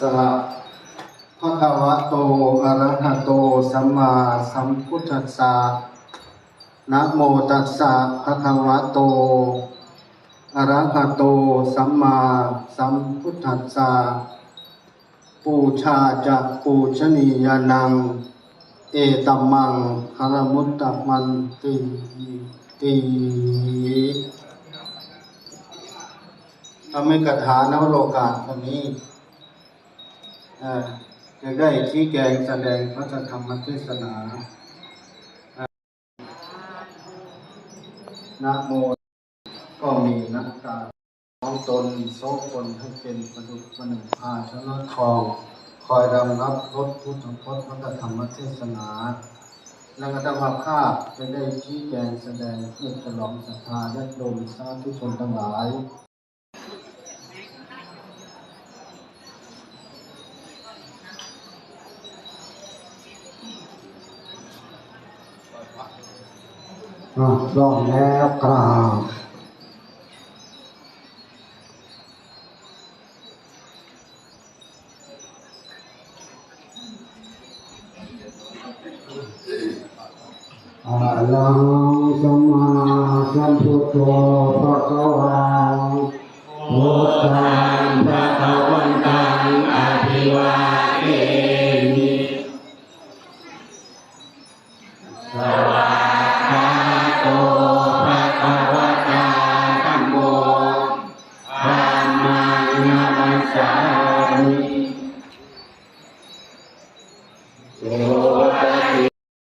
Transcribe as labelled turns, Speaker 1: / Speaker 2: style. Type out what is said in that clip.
Speaker 1: สะภะคะวะโตอะระหะโตสัมมาสัมพุทธัสสะนะโมตัสสะภะคะวะโตอะระหะโตสัมมาสัมพุทธัสสะปูชาจะปูชนียานัง เอตัมมังคารมุตตะมันติติทำให้กระถานวโลกาสวันนี้ จะได้ชี้แจงแสดงพระธรรมเทศนานะโมก็มีนักการของตนโซคนให้เป็นประดุจประหนึ่งภาชนะทอง คอยรำรับรถพุทธพจน์พระธรรมเทศนา และกระทำมาภาจะได้ชี้แจงแสดงเพื่อฉลองศรัทธาและโดมสาธุชนทั้งหลาย ลองแล้วกล่าวอะลังสมมาสัมพุทโธภะคะวังพุทธังภะคะวันตังอภิวา โตภะคะวะตาธัมโมธรมานามัสสมิ